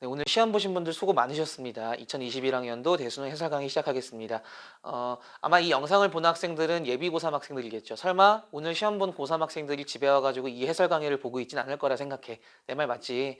네, 오늘 시험 보신 분들 수고 많으셨습니다. 2021학년도 대수능 해설 강의 시작하겠습니다. 어, 아마 이 영상을 본 학생들은 예비 고3 학생들이겠죠. 설마 오늘 시험 본 고3 학생들이 집에 와가지고 이 해설 강의를 보고 있진 않을 거라 생각해. 내 말 맞지?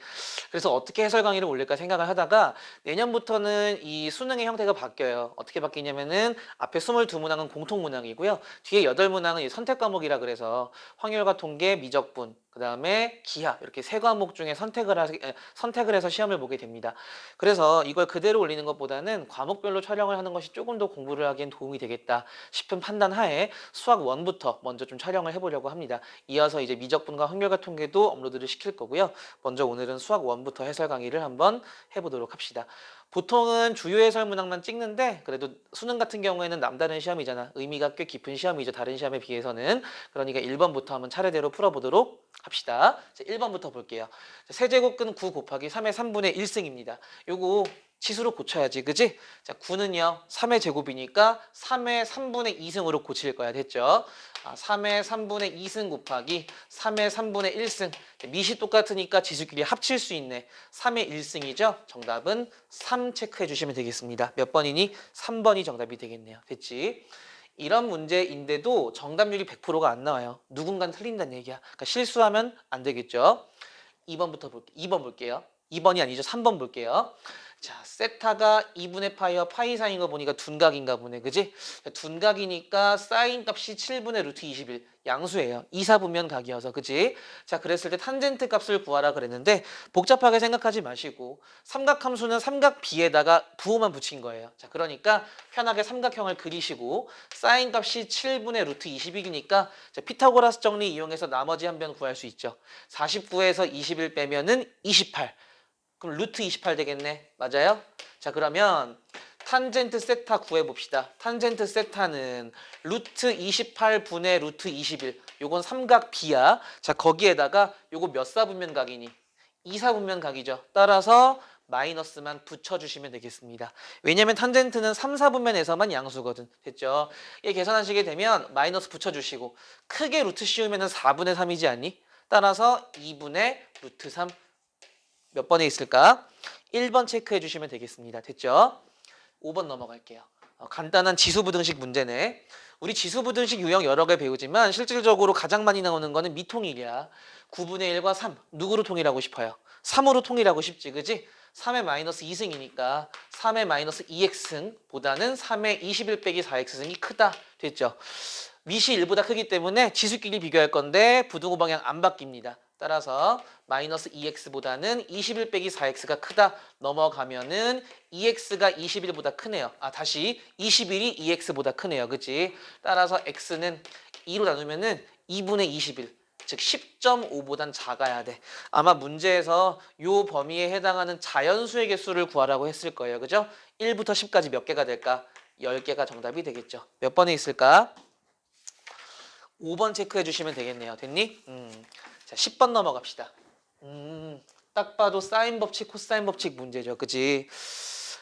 그래서 어떻게 해설 강의를 올릴까 생각을 하다가 내년부터는 이 수능의 형태가 바뀌어요. 어떻게 바뀌냐면은 앞에 22문항은 공통 문항이고요. 뒤에 8문항은 선택 과목이라 그래서 확률과 통계, 미적분, 그 다음에 기하 이렇게 세 과목 중에 선택을 하, 에, 선택을 해서 시험을 보게 됩니다. 그래서 이걸 그대로 올리는 것보다는 과목별로 촬영을 하는 것이 조금 더 공부를 하기엔 도움이 되겠다 싶은 판단 하에 수학 1부터 먼저 좀 촬영을 해보려고 합니다. 이어서 이제 미적분과 확률과 통계도 업로드를 시킬 거고요. 먼저 오늘은 수학 1부터 해설 강의를 한번 해보도록 합시다. 보통은 주요 해설 문항만 찍는데 그래도 수능 같은 경우에는 남다른 시험이잖아. 의미가 꽤 깊은 시험이죠. 다른 시험에 비해서는. 그러니까 1번부터 한번 차례대로 풀어보도록 합시다. 자, 1번부터 볼게요. 자, 세제곱근 9 곱하기 3의 3분의 1승입니다. 요거 치수로 고쳐야지. 그지? 자, 9는요. 3의 제곱이니까 3의 3분의 2승으로 고칠 거야. 됐죠? 아, 3의 3분의 2승 곱하기 3의 3분의 1승. 밑이 똑같으니까 지수끼리 합칠 수 있네. 3의 1승이죠? 정답은 3 체크해 주시면 되겠습니다. 몇 번이니? 3번이 정답이 되겠네요. 됐지? 이런 문제인데도 정답률이 100%가 안 나와요. 누군가는 틀린다는 얘기야. 그러니까 실수하면 안 되겠죠? 2번부터 볼게요. 2번 볼게요. 2번이 아니죠. 3번 볼게요. 자, 세타가 2분의 파이와 파이 사이인 거 보니까 둔각인가 보네. 그지? 둔각이니까 사인 값이 7분의 루트 21. 양수예요. 이사분면 각이어서. 그지? 자, 그랬을 때 탄젠트 값을 구하라 그랬는데 복잡하게 생각하지 마시고 삼각함수는 삼각 B에다가 부호만 붙인 거예요. 자, 그러니까 편하게 삼각형을 그리시고 사인 값이 7분의 루트 21이니까 피타고라스 정리 이용해서 나머지 한 변 구할 수 있죠. 49에서 21 빼면은 28. 그럼 루트 28 되겠네. 맞아요? 자, 그러면 탄젠트 세타 구해봅시다. 탄젠트 세타는 루트 28분의 루트 21. 요건 삼각 B야. 자, 거기에다가 요거 몇 사분면 각이니? 2사분면 각이죠. 따라서 마이너스만 붙여주시면 되겠습니다. 왜냐면 탄젠트는 3, 4분면에서만 양수거든. 됐죠? 이 계산하시게 되면 마이너스 붙여주시고 크게 루트 씌우면 4분의 3이지 않니? 따라서 2분의 루트 3 몇 번에 있을까? 1번 체크해 주시면 되겠습니다. 됐죠? 5번 넘어갈게요. 어, 간단한 지수부등식 문제네. 우리 지수부등식 유형 여러 개 배우지만 실질적으로 가장 많이 나오는 거는 미통일이야. 9분의 1과 3. 누구로 통일하고 싶어요? 3으로 통일하고 싶지, 그지? 3의 마이너스 2승이니까 3의 마이너스 2x승보다는 3의 21 빼기 4x승이 크다. 됐죠? 밑이 1보다 크기 때문에 지수끼리 비교할 건데 부등호 방향 안 바뀝니다. 따라서 마이너스 2x보다는 21 빼기 4x가 크다 넘어가면은 2x가 21보다 크네요. 아 다시 21이 2x보다 크네요. 그치? 따라서 x는 2로 나누면은 2분의 21. 즉 10.5보단 작아야 돼. 아마 문제에서 요 범위에 해당하는 자연수의 개수를 구하라고 했을 거예요. 그죠? 1부터 10까지 몇 개가 될까? 10개가 정답이 되겠죠. 몇 번에 있을까? 5번 체크해 주시면 되겠네요. 됐니? 음. 자, 10번 넘어갑시다. 음, 딱 봐도 사인 법칙, 코사인 법칙 문제죠. 그지?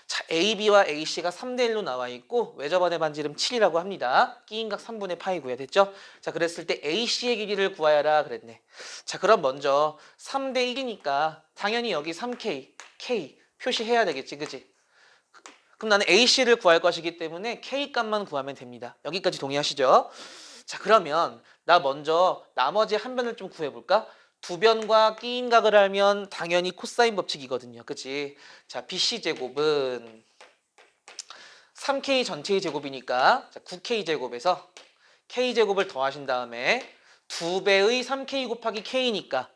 자, AB와 AC가 3대 1로 나와 있고 외접안의 반지름 7이라고 합니다. 끼인각 3분의 파이고요. 됐죠? 자, 그랬을 때 AC의 길이를 구하여라 그랬네. 자, 그럼 먼저 3대 1이니까 당연히 여기 3K, K 표시해야 되겠지. 그지? 그럼 나는 AC를 구할 것이기 때문에 K 값만 구하면 됩니다. 여기까지 동의하시죠? 자 그러면 나 먼저 나머지 한 변을 좀 구해볼까? 두 변과 끼인 각을 알면 당연히 코사인 법칙이거든요. 그치? 자 BC 제곱은 3K 전체의 제곱이니까 자, 9K 제곱에서 K 제곱을 더하신 다음에 두 배의 3K 곱하기 K니까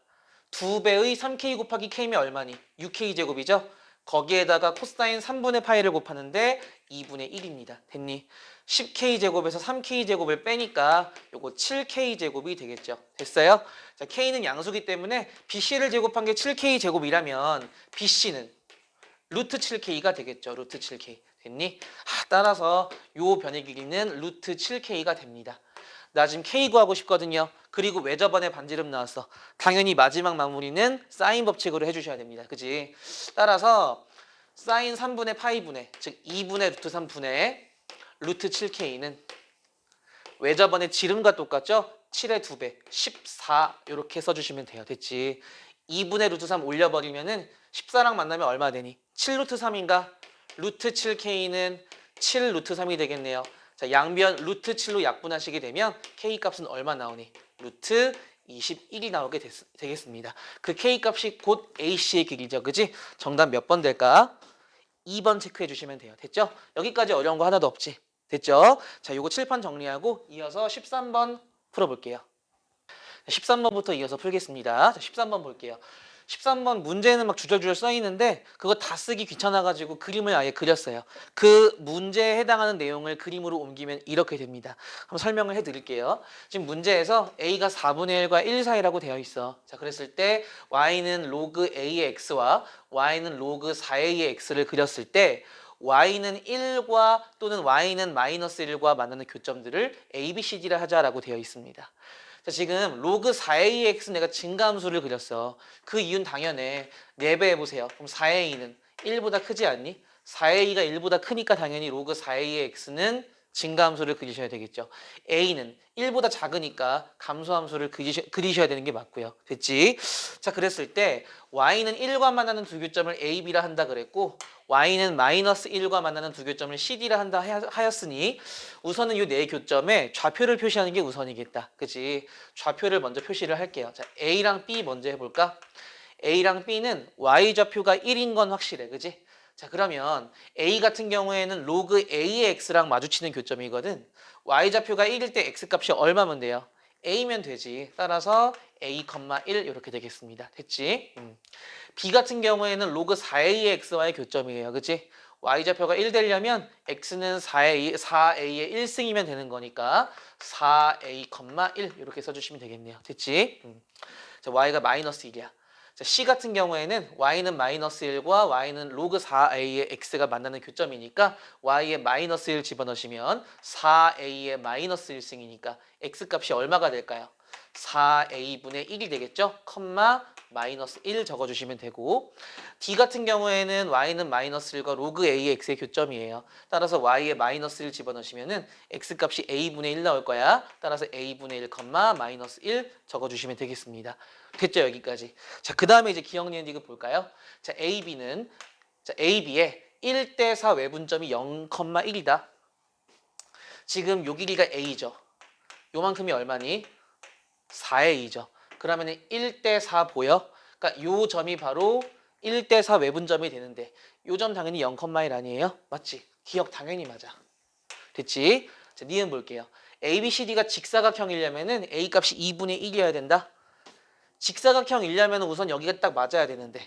두 배의 3K 곱하기 K면 얼마니? 6K 제곱이죠? 거기에다가 코사인 3분의 파이를 곱하는데 2분의 1입니다. 됐니? 10k 제곱에서 3k 제곱을 빼니까 요거 7k 제곱이 되겠죠. 됐어요? 자, k는 양수기 때문에 bc를 제곱한 게 7k 제곱이라면 bc는 루트 7k가 되겠죠. 루트 7k. 됐니? 아, 따라서 요 변의 길이는 루트 7k가 됩니다. 나 지금 K 구하고 싶거든요. 그리고 왜 저번에 반지름 나왔어? 당연히 마지막 마무리는 사인 법칙으로 해주셔야 됩니다. 그지? 따라서 사인 3분의 파이 분의 즉 2분의 루트 3분의 루트 7K는 왜 저번에 지름과 똑같죠? 7의 2배, 14 이렇게 써주시면 돼요. 됐지? 2분의 루트 3 올려버리면은 14랑 만나면 얼마 되니? 7루트 3인가? 루트 7k는 7 루트 3이 되겠네요. 자, 양변 루트 7로 약분하시게 되면 k 값은 얼마 나오니? 루트 21이 나오게 됐, 되겠습니다. 그 k 값이 곧 AC의 길이죠. 그지? 정답 몇 번 될까? 2번 체크해 주시면 돼요. 됐죠? 여기까지 어려운 거 하나도 없지? 됐죠? 자, 요거 칠판 정리하고 이어서 13번 풀어볼게요. 13번부터 이어서 풀겠습니다. 자, 13번 볼게요. 13번 문제는 막 주절주절 써 있는데 그거 다 쓰기 귀찮아가지고 그림을 아예 그렸어요. 그 문제에 해당하는 내용을 그림으로 옮기면 이렇게 됩니다. 한번 설명을 해드릴게요. 지금 문제에서 a가 4분의 1과 1 사이라고 되어 있어. 자, 그랬을 때 y는 로그 a의 x와 y는 로그 4a의 x를 그렸을 때 y는 1과 또는 y는 마이너스 1과 만나는 교점들을 a, b, c, d라 하자라고 되어 있습니다. 자, 지금 로그 4ax 내가 증가함수를 그렸어. 그 이유는 당연해. 4배 해보세요. 그럼 4a는 1보다 크지 않니? 4a가 1보다 크니까 당연히 로그 4a의 x는 증가함수를 그리셔야 되겠죠. a는 1보다 작으니까 감소함수를 그리셔, 그리셔야 되는 게 맞고요. 됐지? 자, 그랬을 때 y는 1과 만나는 두 교점을 a, b라 한다 그랬고 y는 마이너스 1과 만나는 두 교점을 cd라 한다 하였- 하였으니 우선은 이 네 교점에 좌표를 표시하는 게 우선이겠다. 그치? 좌표를 먼저 표시를 할게요. 자, a랑 b 먼저 해볼까? a랑 b는 y 좌표가 1인 건 확실해. 그지? 자, 그러면 a 같은 경우에는 로그 a의 x랑 마주치는 교점이거든. Y 좌표가 1일 때 x 값이 얼마면 돼요? a면 되지. 따라서 a, 1 이렇게 되겠습니다. 됐지? 음. b 같은 경우에는 로그 4a의 x와의 교점이에요. 그치? y 좌표가 1 되려면 x는 4a, 4a의 1승이면 되는 거니까 4a, 1 이렇게 써주시면 되겠네요. 됐지? 음. 자, y가 마이너스 1이야. 자, C 같은 경우에는 y는 마이너스 1과 y는 로그 4a의 x가 만나는 교점이니까 y의 마이너스 1 집어넣으시면 4a의 마이너스 1승이니까 x 값이 얼마가 될까요? 4a분의 1이 되겠죠? 컴마 마이너스 1 적어주시면 되고 d 같은 경우에는 y는 마이너스 1과 로그 a의 x의 교점이에요. 따라서 y의 마이너스 1 집어넣으시면 은 x 값이 a분의 1 나올 거야. 따라서 a분의 1 컴마 마이너스 1 적어주시면 되겠습니다. 됐죠 여기까지. 자 그 다음에 이제 기억니은 디귿 볼까요? 자 ab는 자 ab의 1대 4 외분점이 0,1이다. 지금 요 길이가 a죠. 요만큼이 얼마니? 4의 2죠. 그러면 1대 4 보여? 그러니까 요 점이 바로 1대 4 외분점이 되는데 요 점 당연히 0,1 아니에요? 맞지? 기억 당연히 맞아. 됐지? 자, 니은 볼게요. A, B, C, D가 직사각형이려면 은 A 값이 2분의 1이어야 된다. 직사각형이려면 우선 여기가 딱 맞아야 되는데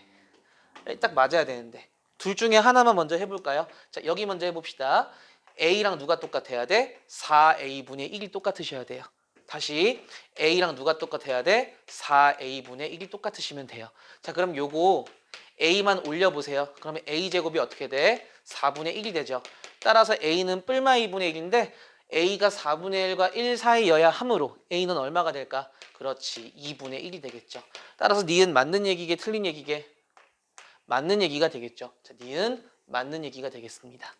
딱 맞아야 되는데 둘 중에 하나만 먼저 해볼까요? 자 여기 먼저 해봅시다. A랑 누가 똑같아야 돼? 4A분의 1이 똑같으셔야 돼요. 다시 A랑 누가 똑같아야 돼? 4A분의 1이 똑같으시면 돼요. 자 그럼 요거 A만 올려보세요. 그러면 A제곱이 어떻게 돼? 4분의 1이 되죠. 따라서 A는 뿔마 2분의 1인데 A가 4분의 1과 1 사이여야 하므로 A는 얼마가 될까? 그렇지 2분의 1이 되겠죠. 따라서 니은 맞는 얘기게 틀린 얘기게? 맞는 얘기가 되겠죠. 자, 니은 맞는 얘기가 되겠습니다.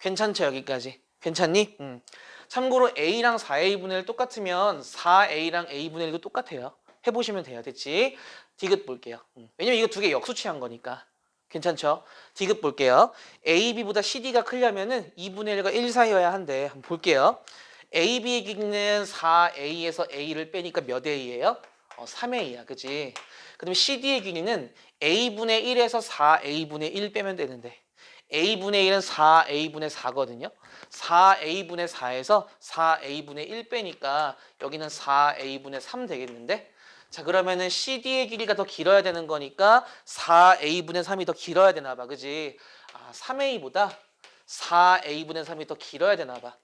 괜찮죠 여기까지? 괜찮니? 음. 참고로 A랑 4A분의 1 똑같으면 4A랑 A분의 1도 똑같아요. 해보시면 돼요. 됐지? 디귿 볼게요. 음. 왜냐면 이거 두 개 역수치한 거니까. 괜찮죠? 디귿 볼게요. AB보다 CD가 크려면은 2분의 1과 1 사이여야 한대. 한번 볼게요. AB의 길이는 4A에서 A를 빼니까 몇 A예요? 어, 3A야. 그지? 그다음에 CD의 길이는 A분의 1에서 4A분의 1 빼면 되는데 A분의 1은 4A분의 4거든요. 4A분의 4에서 4A분의 1 빼니까 여기는 4A분의 3 되겠는데 자 그러면은 CD의 길이가 더 길어야 되는 거니까 4A분의 3이 더 길어야 되나 봐. 그지? 아 3A보다 4A분의 3이 더 길어야 되나 봐.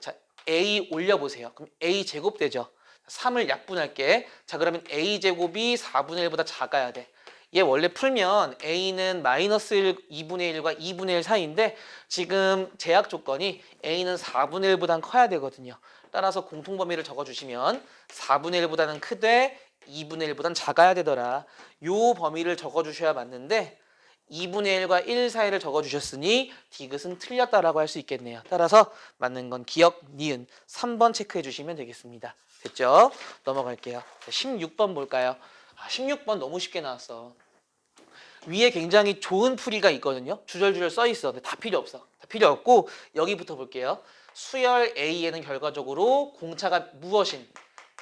자 A 올려보세요. 그럼 A 제곱 되죠. 3을 약분할게. 자 그러면 A 제곱이 4분의 1보다 작아야 돼. 얘 원래 풀면 A는 마이너스 1, 2분의 1과 2분의 1 사이인데 지금 제약 조건이 A는 4분의 1보단 커야 되거든요. 따라서 공통 범위를 적어주시면 4분의 1보다는 크되 2분의 1보단 작아야 되더라. 요 범위를 적어주셔야 맞는데 2분의 1과 1 사이를 적어주셨으니 디귿은 틀렸다라고 할 수 있겠네요. 따라서 맞는 건 기억, 니은 3번 체크해 주시면 되겠습니다. 됐죠? 넘어갈게요. 자, 16번 볼까요? 아, 16번 너무 쉽게 나왔어. 위에 굉장히 좋은 풀이가 있거든요. 주절주절 써 있어. 근데 다 필요 없어. 다 필요 없고 여기부터 볼게요. 수열 A에는 결과적으로 공차가 무엇인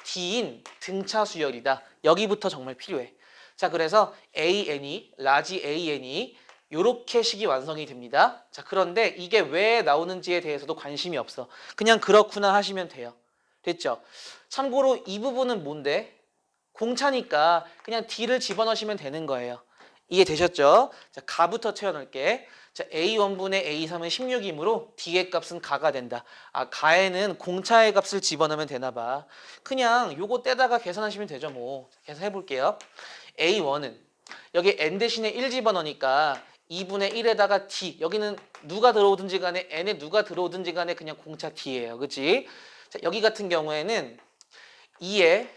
D인 등차 수열이다. 여기부터 정말 필요해. 자, 그래서 AN이 라지 AN이 요렇게 식이 완성이 됩니다. 자, 그런데 이게 왜 나오는지에 대해서도 관심이 없어. 그냥 그렇구나 하시면 돼요. 됐죠? 참고로 이 부분은 뭔데? 공차니까 그냥 D를 집어넣으시면 되는 거예요. 이해되셨죠? 자, 가부터 채워넣을게. 자, A1분의 A3은 16이므로 D의 값은 가가 된다. 아, 가에는 공차의 값을 집어넣으면 되나 봐. 그냥 요거 떼다가 계산하시면 되죠, 뭐. 계산해 볼게요. A1은 여기 n 대신에 1 집어넣으니까 2분의 1에다가 d 여기는 누가 들어오든지 간에 n에 누가 들어오든지 간에 그냥 공차 d예요. 그치? 자, 여기 같은 경우에는 2에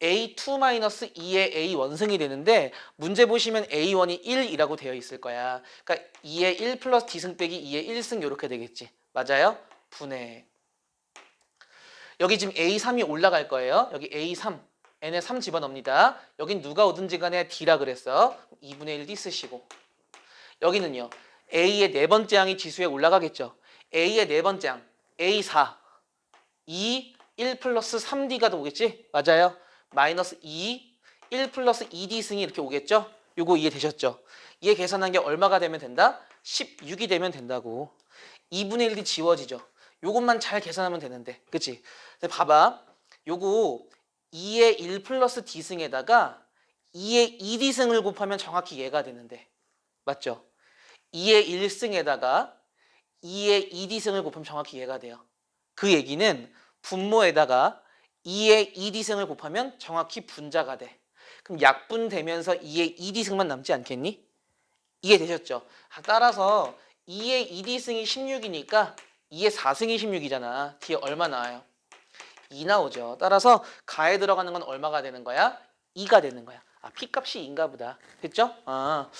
a2 2의 a 원승이 되는데 문제 보시면 a1이 1이라고 되어 있을 거야. 그러니까 2의 1 플러스 d승 빼기 2의 1승 이렇게 되겠지. 맞아요? 분해. 여기 지금 a3이 올라갈 거예요. 여기 a3 n에 3 집어넣습니다. 여긴 누가 오든지 간에 d라 그랬어. 2분의 1 d 쓰시고. 여기는요. a의 네 번째 항이 지수에 올라가겠죠. a의 네 번째 항 a4 2 1 플러스 3d가 오겠지? 맞아요. 마이너스 2 1 플러스 2d 승이 이렇게 오겠죠? 요거 이해되셨죠? 이해 계산한 게 얼마가 되면 된다? 16이 되면 된다고. 2분의 1d 지워지죠. 요것만 잘 계산하면 되는데. 그치? 근데 봐봐. 요거 2의 1 플러스 d승에다가 2의 2d승을 곱하면 정확히 얘가 되는데. 맞죠? 2의 1승에다가 2의 2d승을 곱하면 정확히 얘가 돼요. 그 얘기는 분모에다가 2의 2d승을 곱하면 정확히 분자가 돼. 그럼 약분되면서 2의 2d승만 남지 않겠니? 이해되셨죠? 아, 따라서 2의 2d승이 16이니까 2의 4승이 16이잖아. 뒤에 얼마 나와요? 2 나오죠. 따라서 가에 들어가는 건 얼마가 되는 거야? 2가 되는 거야. 아, P값이 2인가 보다. 됐죠? 아,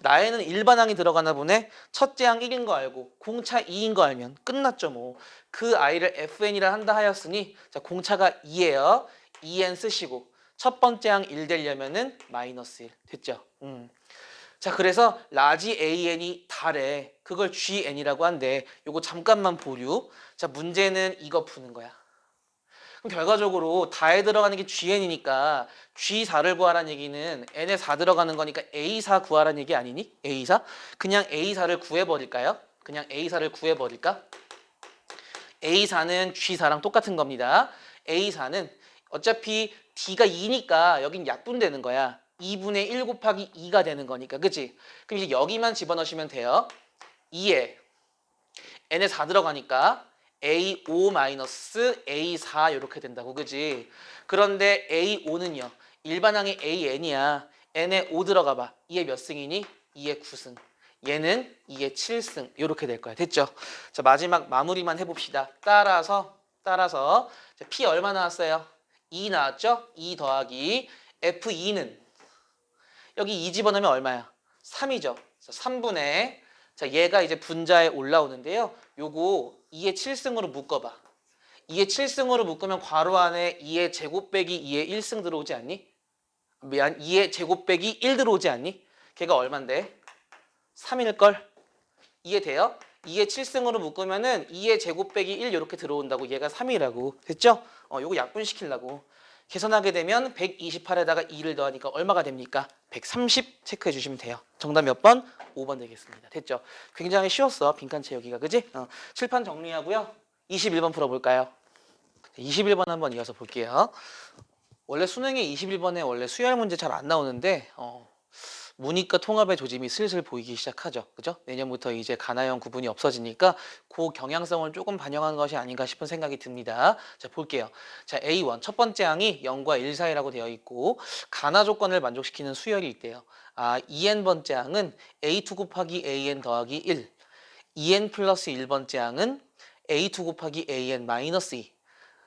나에는 일반항이 들어가나 보네. 첫째 항 1인 거 알고 공차 2인 거 알면 끝났죠 뭐. 그 아이를 FN이라 한다 하였으니 자, 공차가 2예요. 2N 쓰시고 첫 번째 항 1 되려면은 마이너스 1. 됐죠? 음. 자, 그래서 라지 AN이 달에 그걸 GN이라고 한데 요거 잠깐만 보류. 자, 문제는 이거 푸는 거야. 그럼 결과적으로 다에 들어가는 게 GN이니까 G4를 구하라는 얘기는 N에 4 들어가는 거니까 A4 구하라는 얘기 아니니? A4? 그냥 A4를 구해버릴까요? 그냥 A4를 구해버릴까? A4는 G4랑 똑같은 겁니다. A4는 어차피 D가 2니까 여긴 약분되는 거야. 2분의 1 곱하기 2가 되는 거니까. 그치? 그럼 이제 여기만 집어넣으시면 돼요. 2에 N에 4 들어가니까 A5 A4 이렇게 된다고 그지? 그런데 A5는요. 일반항의 AN이야. N에 5 들어가 봐. 2에 몇 승이니? 2에 9승. 얘는 2에 7승. 이렇게 될 거야. 됐죠? 자, 마지막 마무리만 해봅시다. 따라서 따라서 자, P 얼마 나왔어요? 2 나왔죠? 2 더하기 F2는 여기 2 집어넣으면 얼마야? 3이죠. 3분의 자, 얘가 이제 분자에 올라오는데요. 요거 2의 7승으로 묶어봐. 2의 7승으로 묶으면 괄호 안에 2의 제곱 빼기 2의 1승 들어오지 않니? 미안, 2의 제곱 빼기 1 들어오지 않니? 걔가 얼만데? 3일걸? 이해돼요? 2의 7승으로 묶으면은 2의 제곱 빼기 1 이렇게 들어온다고 얘가 3이라고 됐죠? 어, 요거 약분시키려고 계산하게 되면 128에다가 2를 더하니까 얼마가 됩니까? 130 체크해 주시면 돼요. 정답 몇 번? 5번 되겠습니다. 됐죠? 굉장히 쉬웠어. 빈칸 채우기가. 그지? 어, 칠판 정리하고요. 21번 풀어볼까요? 21번 한번 이어서 볼게요. 원래 수능에 21번에 원래 수열 문제 잘 안 나오는데 어, 문이과 통합의 조짐이 슬슬 보이기 시작하죠. 그죠? 내년부터 이제 가나형 구분이 없어지니까 그 경향성을 조금 반영한 것이 아닌가 싶은 생각이 듭니다. 자, 볼게요. 자, A1 첫 번째 항이 0과 1 사이라고 되어 있고 가나 조건을 만족시키는 수열이 있대요. 아, 2n 번째 항은 A2 곱하기 AN 더하기 1. 2n 플러스 1번째 항은 A2 곱하기 AN 마이너스 2.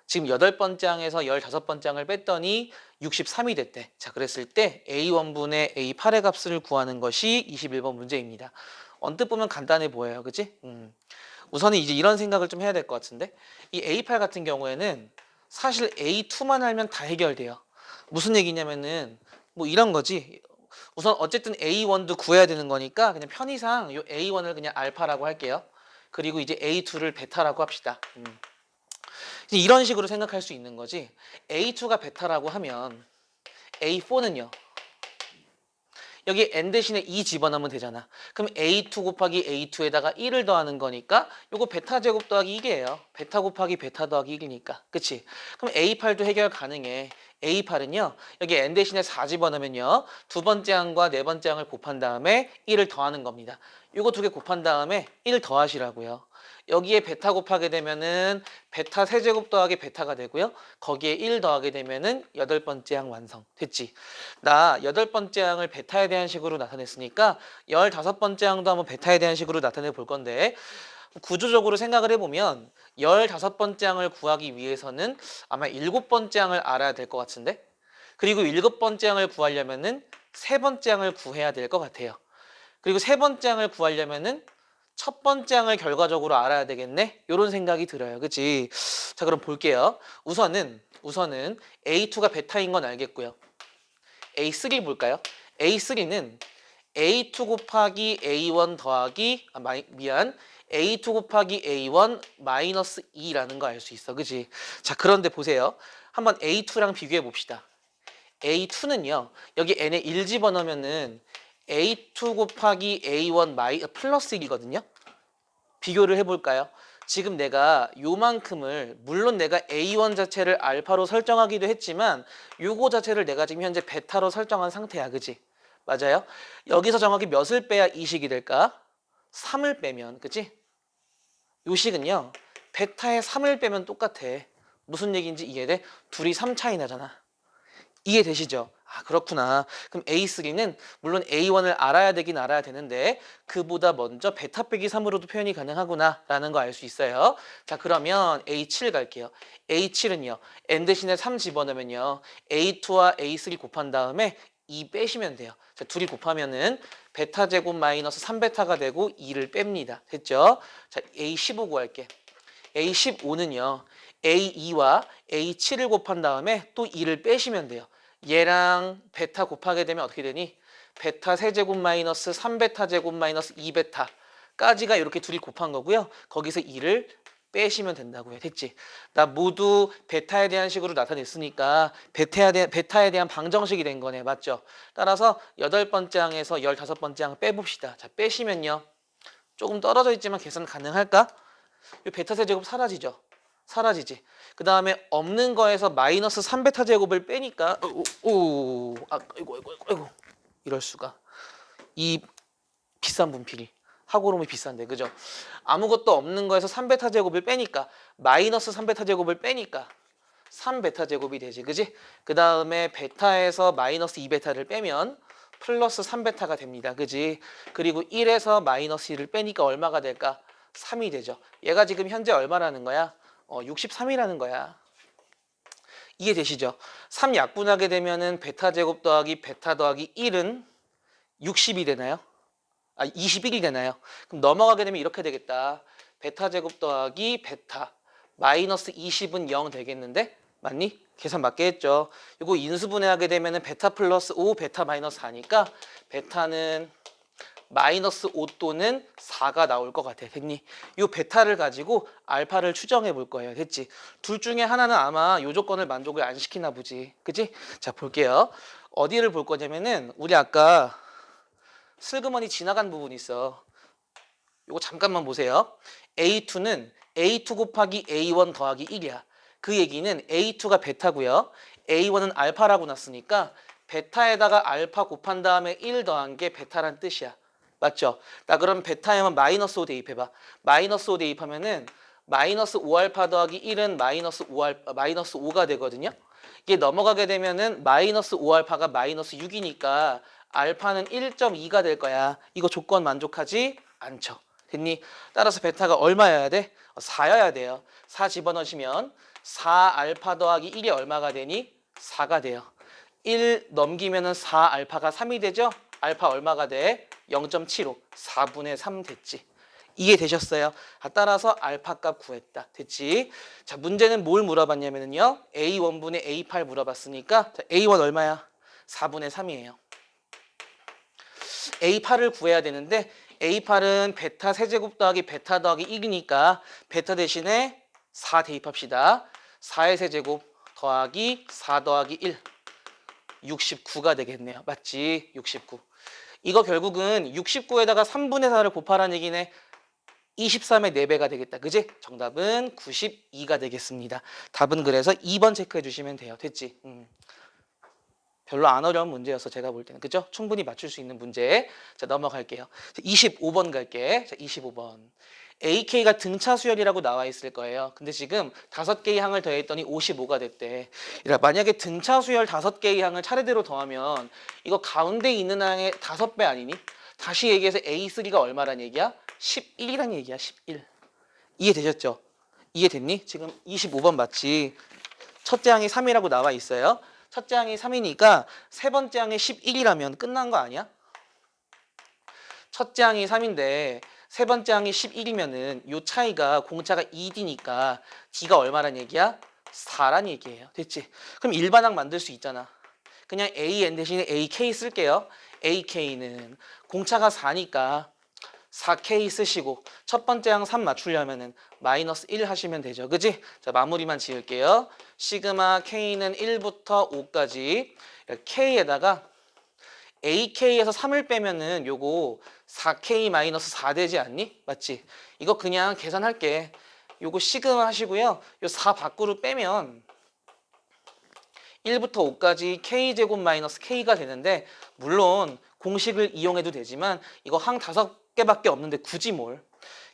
지금 여덟 번째 항에서 열다섯 번째 항을 뺐더니 63이 됐대. 자, 그랬을 때 A1분의 A8의 값을 구하는 것이 21번 문제입니다. 언뜻 보면 간단해 보여요. 그치? 음. 우선은 이제 이런 생각을 좀 해야 될 것 같은데 이 A8 같은 경우에는 사실 A2만 알면 다 해결돼요. 무슨 얘기냐면은 뭐 이런 거지. 우선 어쨌든 A1도 구해야 되는 거니까 그냥 편의상 요 A1을 그냥 알파라고 할게요. 그리고 이제 A2를 베타라고 합시다. 음. 이런 식으로 생각할 수 있는 거지. A2가 베타라고 하면 A4는요. 여기 n 대신에 2 집어넣으면 되잖아. 그럼 A2 곱하기 A2에다가 1을 더하는 거니까 요거 베타 제곱 더하기 이게예요. 베타 곱하기 베타 더하기 1이니까. 그치? 그럼 A8도 해결 가능해. A8은요. 여기 n 대신에 4 집어넣으면요. 두 번째 항과 네 번째 항을 곱한 다음에 1을 더하는 겁니다. 요거 두 개 곱한 다음에 1 더하시라고요. 여기에 베타 곱하게 되면은 베타 세제곱 더하기 베타가 되고요. 거기에 1 더하게 되면은 여덟 번째 항 완성. 됐지? 나 여덟 번째 항을 베타에 대한 식으로 나타냈으니까 열다섯 번째 항도 한번 베타에 대한 식으로 나타내 볼 건데 구조적으로 생각을 해보면 열다섯 번째 항을 구하기 위해서는 아마 일곱 번째 항을 알아야 될 것 같은데 그리고 일곱 번째 항을 구하려면은 세 번째 항을 구해야 될 것 같아요. 그리고 세 번째 항을 구하려면은 첫 번째 항을 결과적으로 알아야 되겠네? 이런 생각이 들어요. 그치? 자, 그럼 볼게요. 우선은, 우선은 A2가 베타인 건 알겠고요. A3 볼까요? A3는 A2 곱하기 A1 더하기, 아, 마이, 미안. A2 곱하기 A1 마이너스 2라는 거 알 수 있어. 그치? 자, 그런데 보세요. 한번 A2랑 비교해 봅시다. A2는요, 여기 n에 1 집어넣으면은 A2 곱하기 A1 마이 플러스 1이거든요. 비교를 해볼까요? 지금 내가 요만큼을 물론 내가 A1 자체를 알파로 설정하기도 했지만 요거 자체를 내가 지금 현재 베타로 설정한 상태야. 그지? 맞아요? 여기서 정확히 몇을 빼야 이 식이 될까? 3을 빼면 그지? 요 식은요. 베타에 3을 빼면 똑같아. 무슨 얘기인지 이해돼? 둘이 3 차이 나잖아. 이해되시죠? 아 그렇구나. 그럼 A3는 물론 A1을 알아야 되긴 알아야 되는데 그보다 먼저 베타 빼기 3으로도 표현이 가능하구나 라는 거 알 수 있어요. 자 그러면 A7 갈게요. A7은요. n 대신에 3 집어넣으면요. A2와 A3 곱한 다음에 2 빼시면 돼요. 자 둘이 곱하면은 베타 제곱 마이너스 3베타가 되고 2를 뺍니다. 됐죠? 자 A15 구할게. A15는요. A2와 A7을 곱한 다음에 또 2를 빼시면 돼요. 얘랑 베타 곱하게 되면 어떻게 되니? 베타 세제곱 마이너스 3베타 제곱 마이너스 2베타까지가 이렇게 둘이 곱한 거고요. 거기서 2를 빼시면 된다고요. 됐지? 나 모두 베타에 대한 식으로 나타냈으니까 베타에 대한, 베타에 대한 방정식이 된 거네. 맞죠? 따라서 여덟 번째 항에서 열다섯 번째 항 빼봅시다. 자, 빼시면요. 조금 떨어져 있지만 계산 가능할까? 이 베타 세제곱 사라지죠? 사라지지. 그 다음에 없는 거에서 마이너스 3베타 제곱을 빼니까 오, 오, 아, 아이고, 아이고, 아이고, 이럴 수가. 이 비싼 분필이 하고로면 비싼데, 그죠? 아무것도 없는 거에서 3베타 제곱을 빼니까 마이너스 3베타 제곱을 빼니까 3베타 제곱이 되지, 그지? 그 다음에 베타에서 마이너스 2베타를 빼면 플러스 3베타가 됩니다, 그지? 그리고 1에서 마이너스 1을 빼니까 얼마가 될까? 3이 되죠. 얘가 지금 현재 얼마라는 거야? 어, 63이라는 거야. 이해되시죠? 3 약분하게 되면은 베타 제곱 더하기 베타 더하기 1은 60이 되나요? 아, 21이 되나요? 그럼 넘어가게 되면 이렇게 되겠다. 베타 제곱 더하기 베타 마이너스 20은 0 되겠는데? 맞니? 계산 맞게 했죠. 이거 인수분해하게 되면은 베타 플러스 5, 베타 마이너스 4니까 베타는 마이너스 5 또는 4가 나올 것 같아. 됐니? 이 베타를 가지고 알파를 추정해 볼 거예요. 됐지? 둘 중에 하나는 아마 이 조건을 만족을 안 시키나 보지. 그지? 자, 볼게요. 어디를 볼 거냐면은 우리 아까 슬그머니 지나간 부분 있어. 이거 잠깐만 보세요. A2는 A2 곱하기 A1 더하기 1이야. 그 얘기는 A2가 베타고요. A1은 알파라고 났으니까 베타에다가 알파 곱한 다음에 1 더한 게 베타란 뜻이야. 맞죠? 나 그럼 베타에만 마이너스 5 대입해봐. 마이너스 5 대입하면은 마이너스 5알파 더하기 1은 마이너스 5알 마이너스 5가 되거든요. 이게 넘어가게 되면은 마이너스 5알파가 마이너스 6이니까 알파는 1.2가 될 거야. 이거 조건 만족하지 않죠. 됐니? 따라서 베타가 얼마여야 돼? 4여야 돼요. 4 집어넣으시면 4알파 더하기 1이 얼마가 되니? 4가 돼요. 1 넘기면 은 4알파가 3이 되죠? 알파 얼마가 돼? 0.75 4분의 3 됐지 이해되셨어요? 아, 따라서 알파 값 구했다 됐지 자 문제는 뭘 물어봤냐면요 A1분의 A8 물어봤으니까 자, A1 얼마야? 4분의 3이에요 A8을 구해야 되는데 A8은 베타 세제곱 더하기 베타 더하기 1이니까 베타 대신에 4 대입합시다. 4의 세제곱 더하기 4 더하기 1 69가 되겠네요. 맞지? 69. 이거 결국은 69에다가 3분의 4를 곱하라는 얘기네. 23의 4배가 되겠다. 그지? 정답은 92가 되겠습니다. 답은 그래서 2번 체크해 주시면 돼요. 됐지? 음. 별로 안 어려운 문제였어 제가 볼 때는 그죠? 충분히 맞출 수 있는 문제 자 넘어갈게요 25번 갈게 자 25번 AK가 등차 수열이라고 나와 있을 거예요 근데 지금 다섯 개의 항을 더했더니 55가 됐대 만약에 등차 수열 다섯 개의 항을 차례대로 더하면 이거 가운데 있는 항의 다섯 배 아니니? 다시 얘기해서 A3가 얼마란 얘기야? 11이란 얘기야 11 이해되셨죠? 이해됐니? 지금 25번 맞지? 첫째 항이 3이라고 나와 있어요 첫째 항이 3이니까 세 번째 항이 11이라면 끝난 거 아니야? 첫째 항이 3인데 세 번째 항이 11이면은 요 차이가 공차가 2D니까 D가 얼마란 얘기야? 4란 얘기예요. 됐지? 그럼 일반항 만들 수 있잖아. 그냥 AN 대신에 AK 쓸게요. AK는 공차가 4니까 4K 쓰시고 첫 번째 항 3 맞추려면은 마이너스 1 하시면 되죠. 그지? 자, 마무리만 지을게요. 시그마 K는 1부터 5까지 K에다가 AK에서 3을 빼면은 요거 4K 마이너스 4 되지 않니? 맞지? 이거 그냥 계산할게. 요거 시그마 하시고요. 요 4 밖으로 빼면 1부터 5까지 K제곱 마이너스 K가 되는데 물론 공식을 이용해도 되지만 이거 항 다섯 개밖에 없는데 굳이 뭘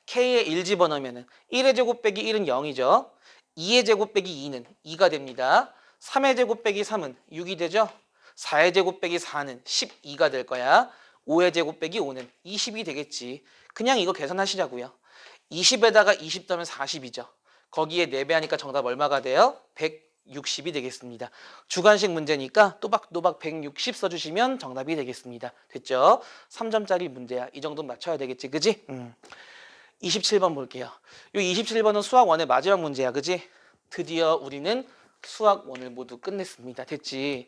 K에 1 집어넣으면 1의 제곱 빼기 1은 0이죠 2의 제곱 빼기 2는 2가 됩니다 3의 제곱 빼기 3은 6이 되죠 4의 제곱 빼기 4는 12가 될 거야 5의 제곱 빼기 5는 20이 되겠지 그냥 이거 계산하시자고요 20에다가 20 더하면 40이죠 거기에 4배 하니까 정답 얼마가 돼요? 160이 되겠습니다. 주관식 문제니까 또박또박 160 써주시면 정답이 되겠습니다. 됐죠? 3점짜리 문제야. 이 정도 맞춰야 되겠지, 그지? 음. 27번 볼게요. 이 27번은 수학 원의 마지막 문제야, 그지? 드디어 우리는 수학 원을 모두 끝냈습니다. 됐지?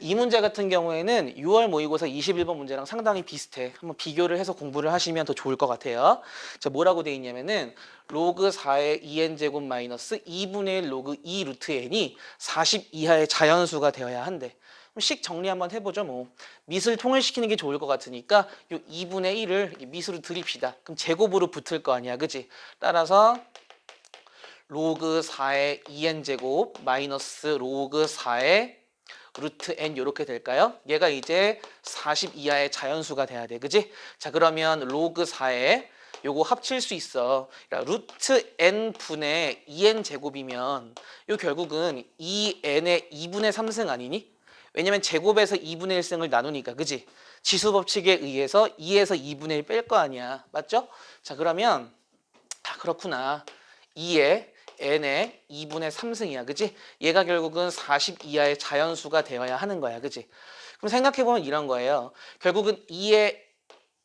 이 문제 같은 경우에는 6월 모의고사 21번 문제랑 상당히 비슷해. 한번 비교를 해서 공부를 하시면 더 좋을 것 같아요. 자, 뭐라고 돼 있냐면은 로그 4의 2n 제곱 마이너스 2분의 1 로그 2 루트 n이 40 이하의 자연수가 되어야 한대. 그럼 식 정리 한번 해보죠 뭐 미술 통일시키는 게 좋을 것 같으니까 요 2분의 1을 미술로 드립시다 그럼 제곱으로 붙을 거 아니야 그지 따라서 로그 4의 2n 제곱 마이너스 로그 4의 루트 n 이렇게 될까요? 얘가 이제 40 이하의 자연수가 돼야 돼 그지? 자 그러면 로그 4에 요거 합칠 수 있어 루트 n 분의 2n 제곱이면 요 결국은 2n의 2분의 3승 아니니? 왜냐면 제곱에서 2분의 1승을 나누니까 그지? 지수 법칙에 의해서 2에서 2분의 1 뺄 거 아니야 맞죠? 자 그러면 아 그렇구나 2에 n의 2분의 3승이야. 그지? 얘가 결국은 40 이하의 자연수가 되어야 하는 거야. 그지? 그럼 생각해보면 이런 거예요. 결국은 2의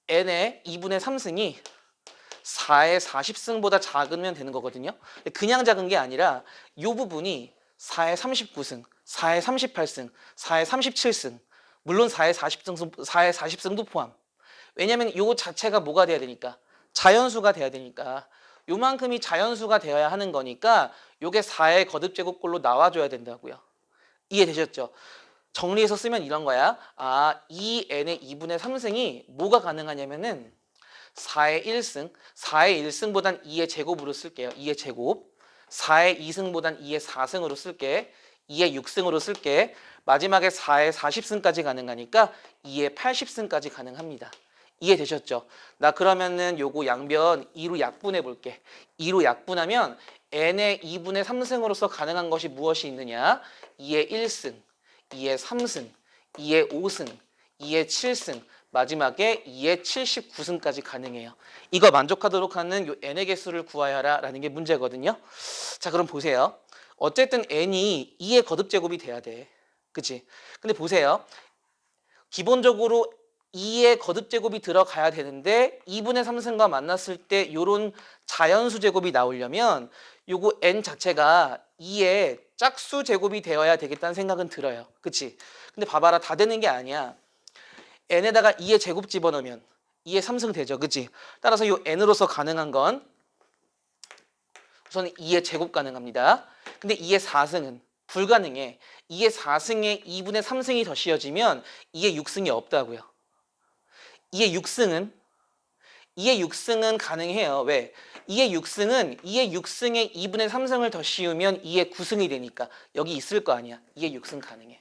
n의 2분의 3승이 4의 40승보다 작으면 되는 거거든요. 그냥 작은 게 아니라 이 부분이 4의 39승, 4의 38승, 4의 37승 물론 4의 40승, 4의 40승도 포함. 왜냐면 요 자체가 뭐가 돼야 되니까? 자연수가 돼야 되니까 요만큼이 자연수가 되어야 하는 거니까 요게 4의 거듭제곱꼴로 나와줘야 된다고요. 이해되셨죠? 정리해서 쓰면 이런 거야. 아, 2n의 2분의 3승이 뭐가 가능하냐면은 4의 1승, 4의 1승보단 2의 제곱으로 쓸게요. 2의 제곱. 4의 2승보단 2의 4승으로 쓸게. 2의 6승으로 쓸게. 마지막에 4의 40승까지 가능하니까 2의 80승까지 가능합니다. 이해되셨죠? 나 그러면은 요거 양변 2로 약분해 볼게. 2로 약분하면 n의 2분의 3승으로서 가능한 것이 무엇이 있느냐? 2의 1승, 2의 3승, 2의 5승, 2의 7승, 마지막에 2의 79승까지 가능해요. 이거 만족하도록 하는 요 n의 개수를 구하여라 라는 게 문제거든요. 자 그럼 보세요. 어쨌든 n이 2의 거듭제곱이 돼야 돼. 그치? 근데 보세요. 기본적으로 2의 거듭 제곱이 들어가야 되는데 2분의 3승과 만났을 때 요런 자연수 제곱이 나오려면 요거 n 자체가 2의 짝수 제곱이 되어야 되겠다는 생각은 들어요. 그치? 근데 봐봐라 다 되는 게 아니야. n에다가 2의 제곱 집어넣으면 2의 3승 되죠. 그치? 따라서 요 n으로서 가능한 건 우선 2의 제곱 가능합니다. 근데 2의 4승은 불가능해. 2의 4승에 2분의 3승이 더 씌어지면 2의 6승이 없다고요. 2의 6승은 2의 6승은 가능해요. 왜? 2의 6승은 2의 6승에 2분의 3승을 더 씌우면 2의 9승이 되니까 여기 있을 거 아니야. 2의 6승 가능해.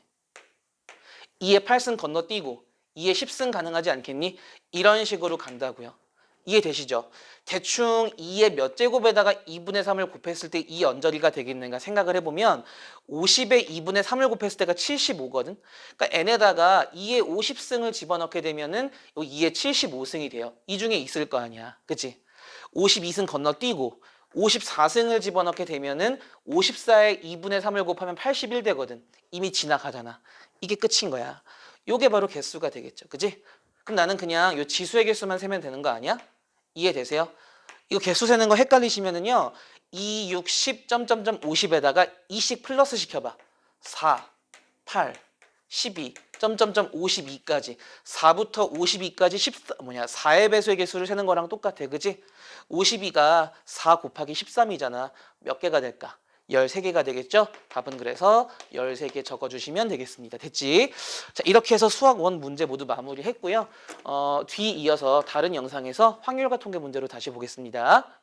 2의 8승 건너뛰고 2의 10승 가능하지 않겠니? 이런 식으로 간다고요. 이해되시죠? 대충 2의 몇 제곱에다가 2분의 3을 곱했을 때이 언저리가 되겠는가 생각을 해보면 50에 2분의 3을 곱했을 때가 75거든. 그러니까 n에다가 2의 50승을 집어넣게 되면은 요 2의 75승이 돼요. 이 중에 있을 거 아니야. 그치? 52승 건너뛰고 54승을 집어넣게 되면은 54에 2분의 3을 곱하면 81 되거든. 이미 지나가잖아. 이게 끝인 거야. 요게 바로 개수가 되겠죠. 그지? 그럼 나는 그냥 요 지수의 개수만 세면 되는 거 아니야? 이해되세요? 이거 개수 세는 거 헷갈리시면은요. 2, 6, 10, 점점점 50에다가 2씩 플러스 시켜봐. 4, 8, 12, 점점점 52까지. 4부터 52까지 14, 뭐냐, 4의 배수의 개수를 세는 거랑 똑같아. 그지? 52가 4 곱하기 13이잖아. 몇 개가 될까? 13개가 되겠죠? 답은 그래서 13개 적어주시면 되겠습니다. 됐지? 자, 이렇게 해서 수학 원 문제 모두 마무리했고요. 어, 뒤 이어서 다른 영상에서 확률과 통계 문제로 다시 보겠습니다.